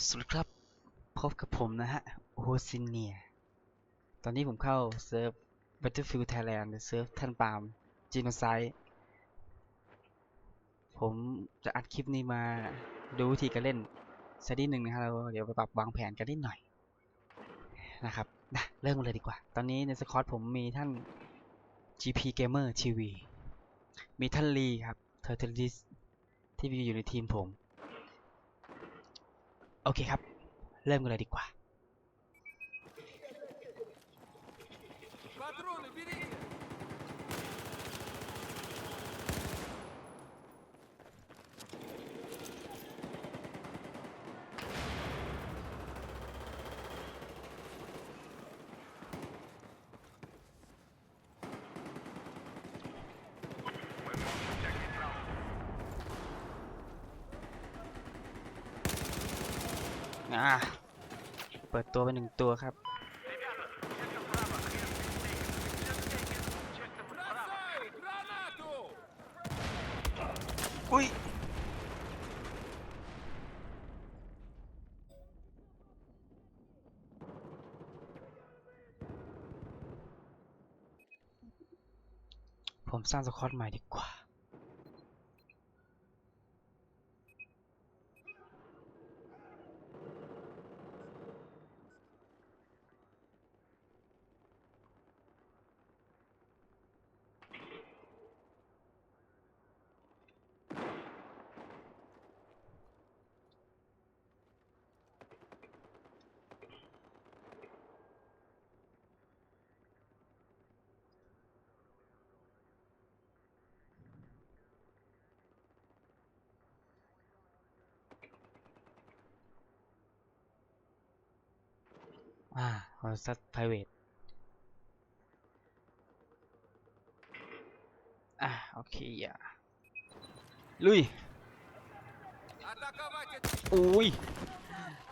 สวัสดีครับ พบกับผมนะฮะโอซินเนีย ตอนนี้ผมเข้าเซิร์ฟ Battlefield Thailand หรือเซิร์ฟท่านปามจีโนไซด์ผมจะอัดคลิปนี้มาดูวิธีการเล่นสักนิดหนึ่งนะฮะเราเดี๋ยวไปปรับวางแผนกันนิดหน่อย นะครับนะเริ่มเลยดีกว่า ตอนนี้ในสคอตผมมีท่าน GP Gamer TV มีท่านลีครับเทอร์เทลิสที่อยู่ในทีมผม โอเคครับ เริ่มกันเลยดีกว่า่าเปิดตัวไปหนึ่งตัวครับ อุ้ยผมสร้างสกอตใหม่ดีกว่า อ่าคอนสแตไพรเวทอ่าโอเคอ่าลุยอุ้ย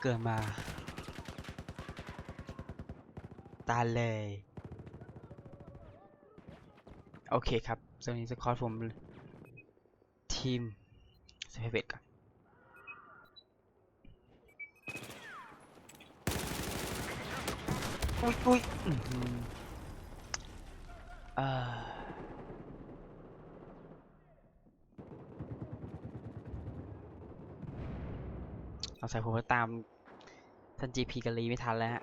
เกิดมา ตาเลย โอเคครับสวัสดีสกอตผม ทีมสเปเวตกัน อุ้ยอุ้ยอื้อหืออ่าเอาใส่ผมไปตามท่าน GP กันลีไม่ทันแล้วฮะ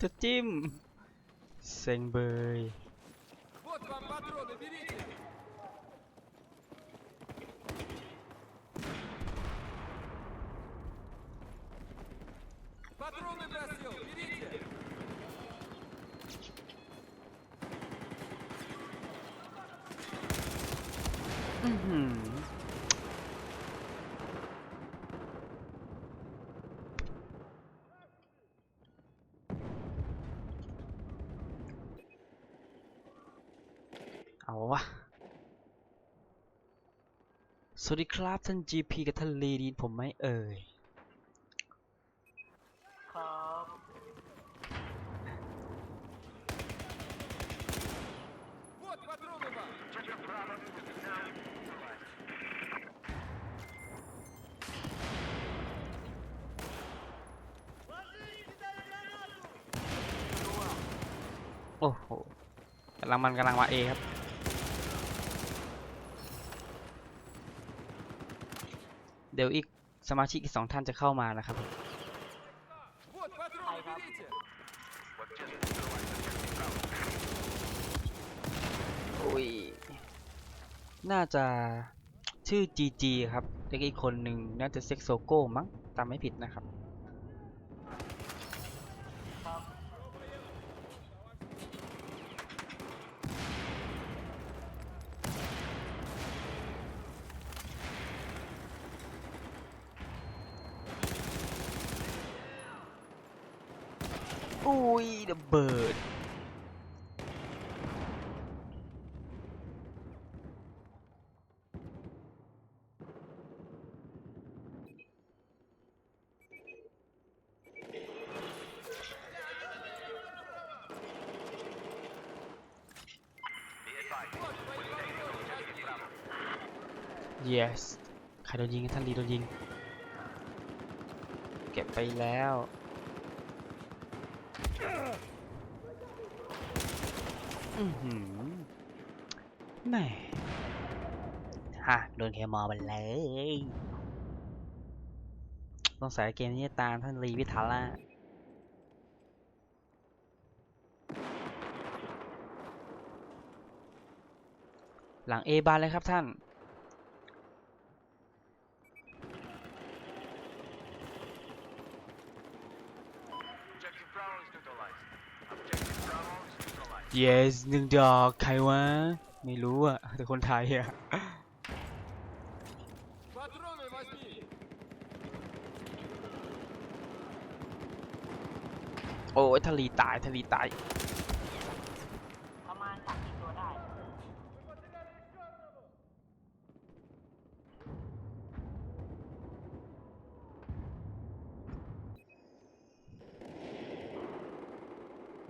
จะจิ้ม เซ็งเบย เอาวะ สวัสดีครับท่าน GP กับท่านลีดีนผมไหมเอ่ย ครับโอ้โหกำลังมันกำลังมาเอครับ เดี๋ยวอีกสมาชิกอีกสองท่านจะเข้ามานะครับอุ้ยน่าจะชื่อ GG ครับเด็กอีกคนหนึ่งน่าจะเซ็กโซโก้มั้งจำไม่ผิดนะครับ อุ้ยระเบิดเยสใครโดนยิงทันดีโดนยิง เก็บไปแล้ว แหม่ฮะโดนเคมอไปเลยต้องใส่เกมนี้ตามท่านลีวิทาร่าหลัง A บานเลยครับท่าน yes หนึ่งดอกใครวะ ไม่รู้อะแต่คนไทยอะโอ้ยทะลีตายทะลีตาย ประมาณสามสิบตัวได้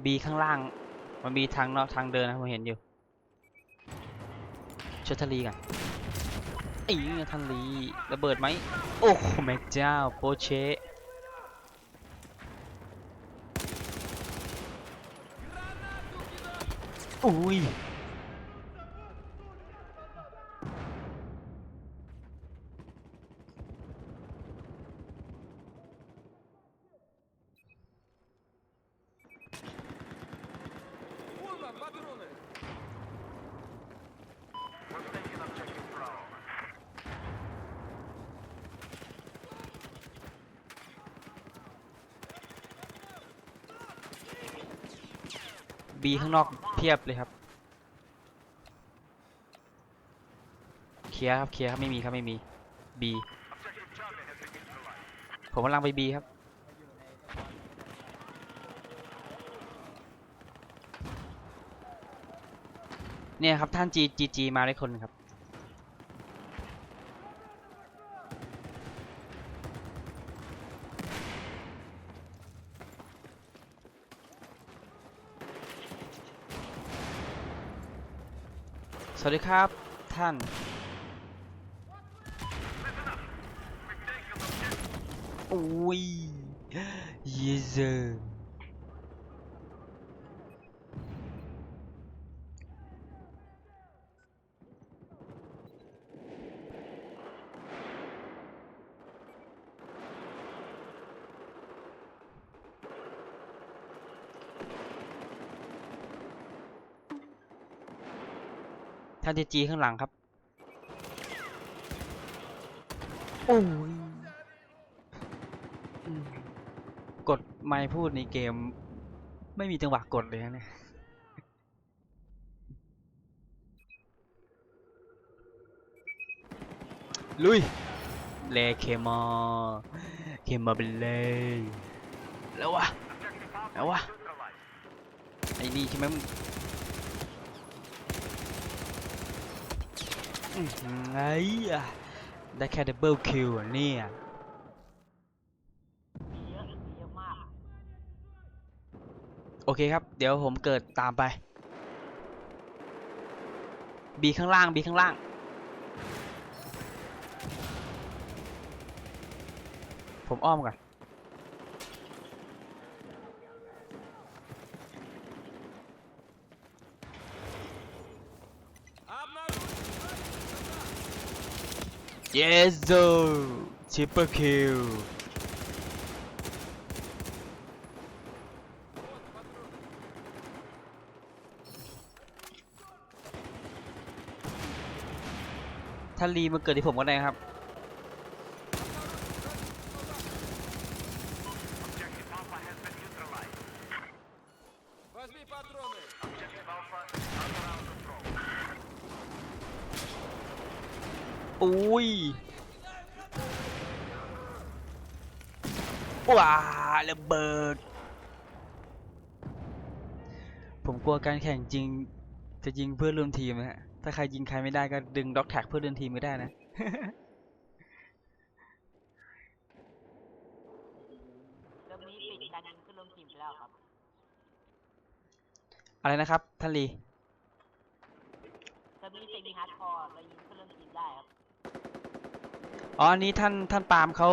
B ข้างล่าง มันมีทางเนาะทางเดินนะผมเห็นอยู่เชอทลีกันอีทันลีระเบิดไหมโอ้โหแม็กเจ้าโปเชอุ้ย บีข้างนอกเพียบเลยครับ เคลียร์ครับ เคลียร์ครับ ไม่มีครับ ไม่มีบีผมกำลังไปบีครับ เนี่ยครับท่านจีจีมาได้คนครับ สวัสดีครับท่าน อุ้ย yes sir ท่านจีจีข้างหลังครับ โอ้ยอืมกดไม่พูดในเกม ไม่มีจังหวะกดเลยนะเนี่ยลุยเลเคมอเคมอไปเลยแล้ววะ Objective Alpha Đâu à? is neutralized. ไอ้นี่ใช่ไหมมึงอื้อหือ ไอ้ได้แค่ดับเบิลคิวเนี่ยโอเคครับ เดี๋ยวผมเกิดตามไป บีข้างล่าง บีข้างล่าง ผมอ้อมก่อน yes sir triple kill Вот патроны. ถ้ารีมาเกิดที่ผมก็ได้ครับ Objective Alpha has been neutralized. Возьми патроны. Objective Alpha is under our control. อุ้ยว้าระเบิดกลัวการแข่งจริง จะยิงเพื่อนร่วมทีมนะฮะ ถ้าใครยิงใครไม่ได้ก็ดึงด็อกแท็กเพื่อนร่วมทีมก็ได้นะเริ่มนี้ปิดการยิงขึ้นลงทีมไปแล้วครับ อะไรนะครับท่านลี เริ่มนี้เป็นมีฮาร์ดคอร์เรายิงขึ้นลงทีมได้ครับ อ๋ออันนี้ท่านท่านปาล์มเขา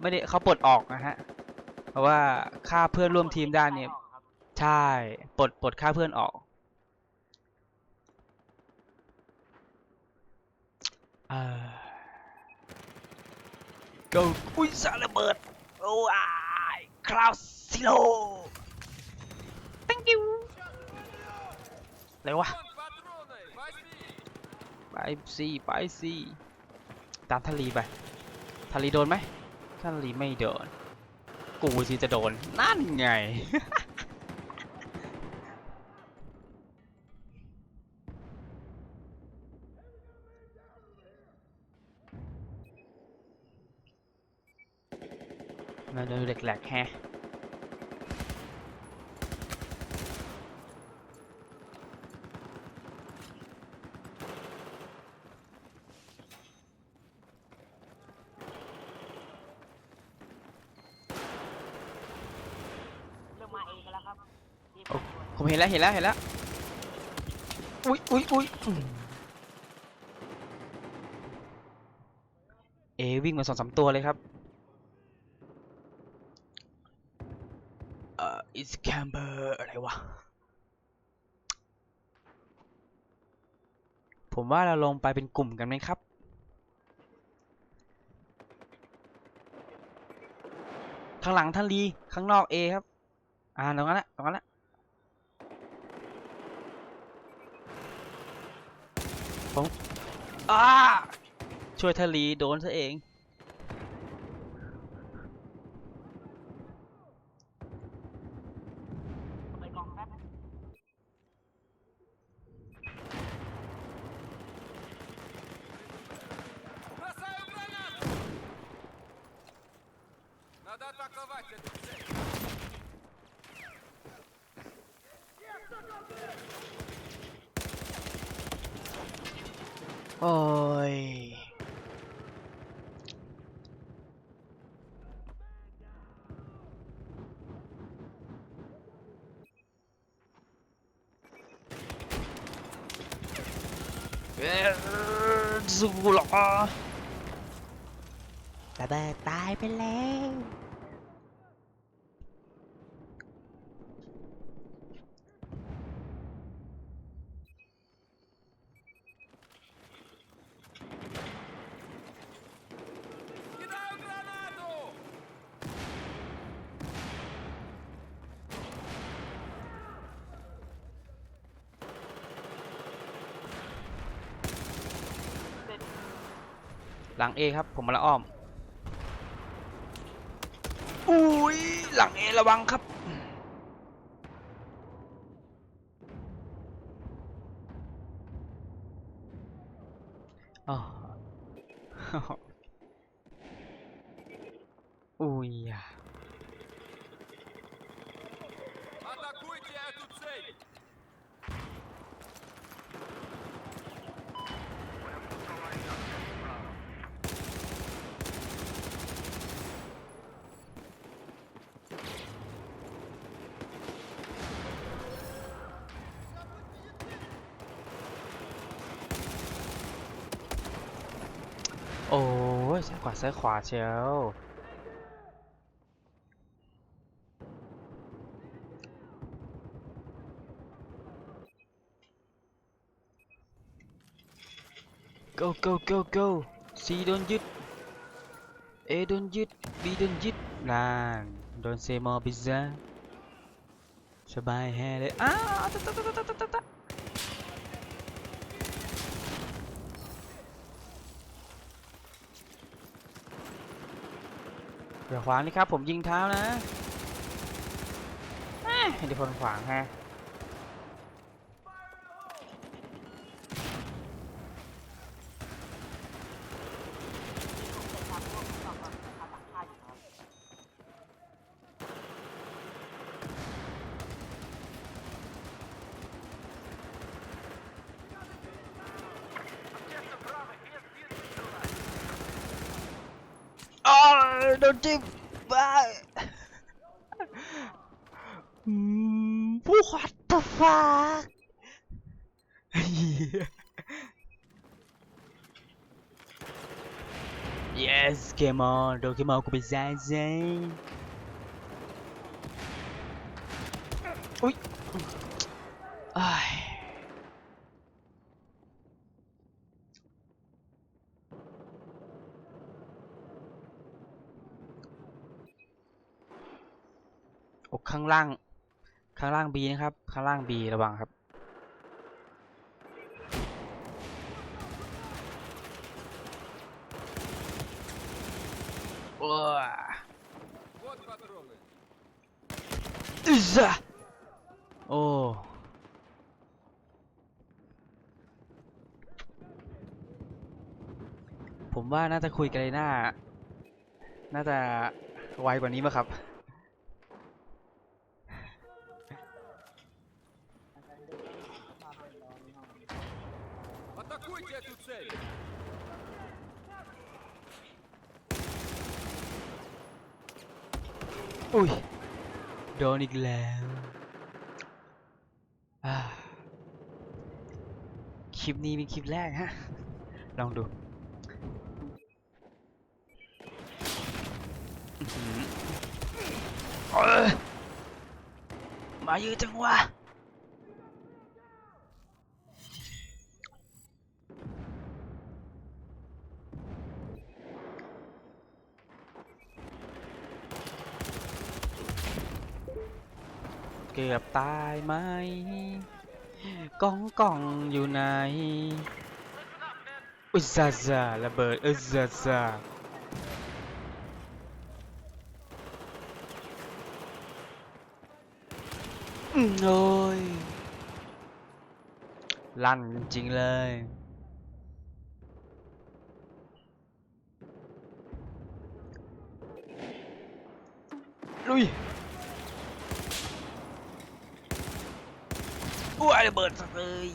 ไม่ได้เขาปลดออกนะฮะ เพราะว่าค่าเพื่อนร่วมทีมได้เนี่ย ใช่ปลดปลดค่าเพื่อนออกก็อุ้ยสารระเบิดโอ้ยคราวซิโล thank you เะไรวะไปซีไปซี ตามทะลีไปทะลีโดนไหมทะลีไม่โดน กูสิจะโดน นั่นไง มาดูเหล็กแหลกแฮะ เริ่มมาเองกันแล้วครับทีม โอ้ ด่ว นผมเห็นแล้วเห็นแล้วเห็นแล้วอุ๊ยอุ๊ยอุ๊ยเอวิ่งมาสองสามตัวเลยครับเอ่อ is camber อะไรวะผมว่าเราลงไปเป็นกลุ่มกันไหมครับข้างหลังท่านลีข้างนอกเอครับ อ่าตรงนั้นแหละตรงนั้นแหละ ผมอ้าช่วยทะลีโดนซะเอง ไปกองแป๊บ Бросаю гранату! Надо атаковать эту โอ้ยเอ้ย สู้หรอระเบิดตายไปแล้ว ลังเอครับ ผมมาละอ้อม อุ้ยหลังเอระวังครับ อ๋อ อุ้ยอะ โอ้ยซ้ายขวาซ้ายขวาเชียว go go go go ซีโดนยึดเอโดนยึดบีโดนยึดนานโดนเซม อบิซ่าสบายแฮเลยอ้าวตะตะตะตะตะตะตะเดี๋ยวขวางนี่ครับ ผมยิงเท้านะเดี๋ยวคนขวางฮะ ทำพวกต่อกับชาวต่างชาติอยู่ครับ โโดนจิ้มบ้าอืมผู้ what the fuck yes game on โดนเกมอนกูไปซ่าซ่าอุ้ยอ้ายโอ้ข้างล่าง ข้างล่าง B นะครับ ข้างล่าง B ระวังครับ โอ้อึะโอ้ผมว่าน่าจะคุยกันเลหน้า น่าจะไวกว่านี้มั้งครับ อุ้ย โดนอีกแล้วคลิปนี้เป็นคลิปแรกฮะ ลองดูมาเยอะจังวะ กือบตายไหมกองกองอยู่ไหนอุยซาซาระเบิดอุยซาซาโอ้ยลั่นจริงเลย ลุย อุ้ยระเบิดสักเลย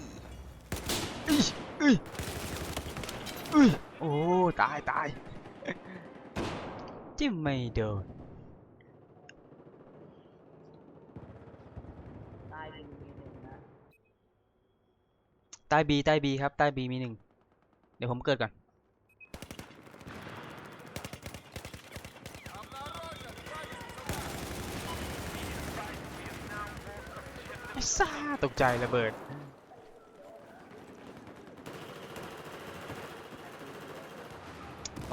อุ้ยอุ้ยอุ้ยโอ้ตายตายจิ้มไม่โดนตายเป็นมีหนึ่งนะใต้บีใต้บีครับใต้บีมีหนึ่งเดี๋ยวผมเกิดก่อน ซ่าตกใจระเบิด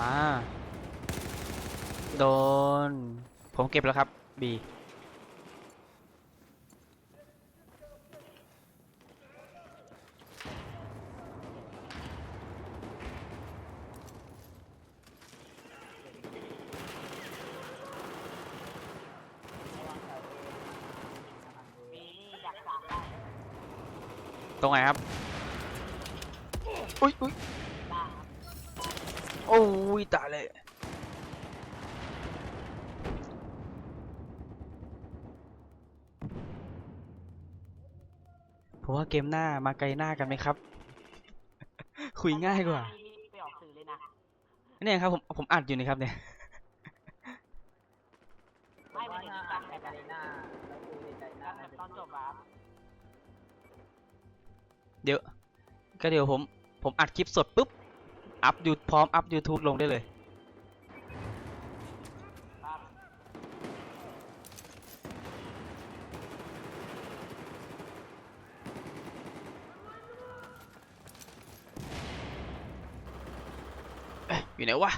มา โดน ผมเก็บแล้วครับ บี มีนี่ดักสามได้ ตรงไหนครับ อุ้ยอุ้ยได้ครับโอ้ยตายเลยผมว่าเกมหน้ามาไกลหน้ากันไหมครับ คุยง่ายกว่านี่ไปออกสื่อเลยนะเนี่ยครับผมผมอัดอยู่นะครับเนี่ย ไม่ไม่ถึงการแบบแบบการแบบตอนจบอะครับ เดี๋ยว ก็เดี๋ยวผม ผมอัดคลิปสดปุ๊บ อัพยูพร้อมอัพ YouTube ลงได้เลยเอ๊ะอยู่ไหนวะ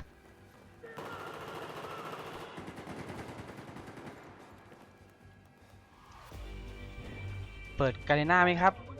เปิดกาเลน่าไหมครับ